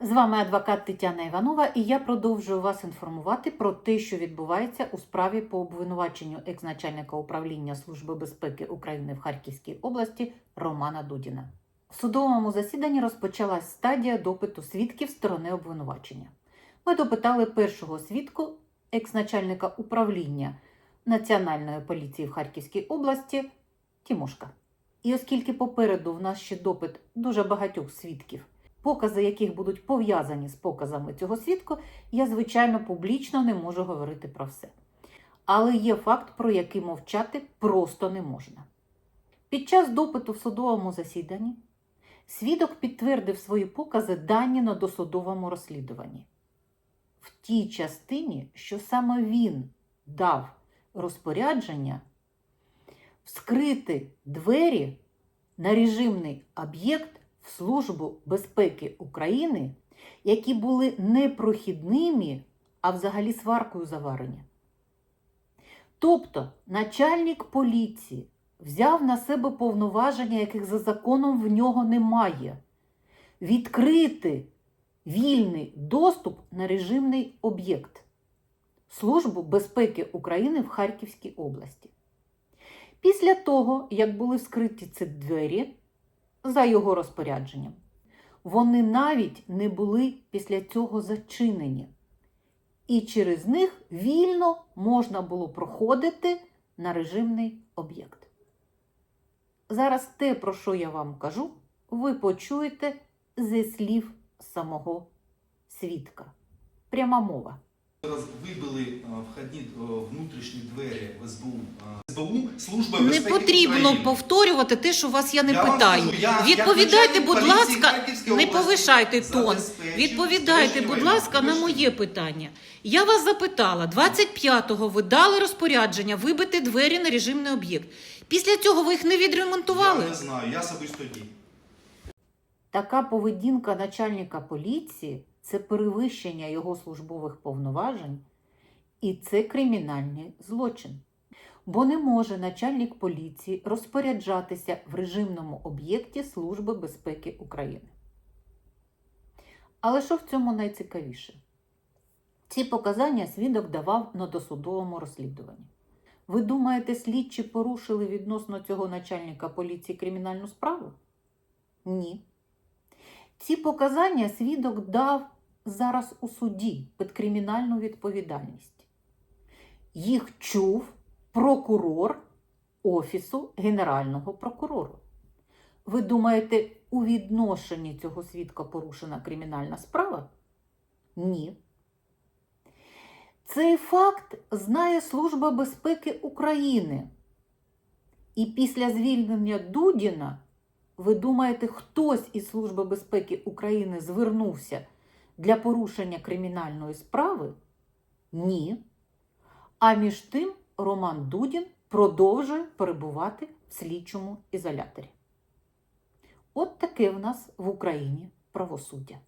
З вами адвокат Тетяна Іванова, і я продовжую вас інформувати про те, що відбувається у справі по обвинуваченню екс-начальника управління Служби безпеки України в Харківській області Романа Дудіна. В судовому засіданні розпочалась стадія допиту свідків сторони обвинувачення. Ми допитали першого свідку, екс-начальника управління Національної поліції в Харківській області Тімошка. І оскільки попереду в нас ще допит дуже багатьох свідків, покази яких будуть пов'язані з показами цього свідку, я, звичайно, публічно не можу говорити про все. Але є факт, про який мовчати просто не можна. Під час допиту в судовому засіданні свідок підтвердив свої покази дані на досудовому розслідуванні. В тій частині, що саме він дав розпорядження вскрити двері на режимний об'єкт Службу безпеки України, які були не прохідними, а взагалі сваркою заварені. Тобто начальник поліції взяв на себе повноваження, яких за законом в нього немає, відкрити вільний доступ на режимний об'єкт Службу безпеки України в Харківській області. Після того, як були вскриті ці двері за його розпорядженням, вони навіть не були після цього зачинені. І через них вільно можна було проходити на режимний об'єкт. Зараз те, про що я вам кажу, ви почуєте зі слів самого свідка. Пряма мова. Раз вибили е, входні е, внутрішні двері в СБУ. СБУ служба Не безпеки потрібно України. повторювати те, що вас я не Я вам питаю. скажу, я- Відповідайте, як начальник будь поліції ласка, Харківської не області повишайте тон. забезпечив Відповідайте, будь ласка, на моє питання. Я вас запитала, 25-го ви дали розпорядження вибити двері на режимний об'єкт. Після цього ви їх не відремонтували? Я не знаю, я особисто ні. Така поведінка начальника поліції це перевищення його службових повноважень і це кримінальний злочин. Бо не може начальник поліції розпоряджатися в режимному об'єкті Служби безпеки України. Але що в цьому найцікавіше? Ці показання свідок давав на досудовому розслідуванні. Ви думаєте, слідчі порушили відносно цього начальника поліції кримінальну справу? Ні. Ці показання свідок дав зараз у суді під кримінальну відповідальність. Їх чув прокурор Офісу Генерального прокурора. Ви думаєте, у відношенні цього свідка порушена кримінальна справа? Ні. Цей факт знає Служба безпеки України. І після звільнення Дудіна ви думаєте, хтось із Служби безпеки України звернувся для порушення кримінальної справи? Ні. А між тим Роман Дудін продовжує перебувати в слідчому ізоляторі. От таке в нас в Україні правосуддя.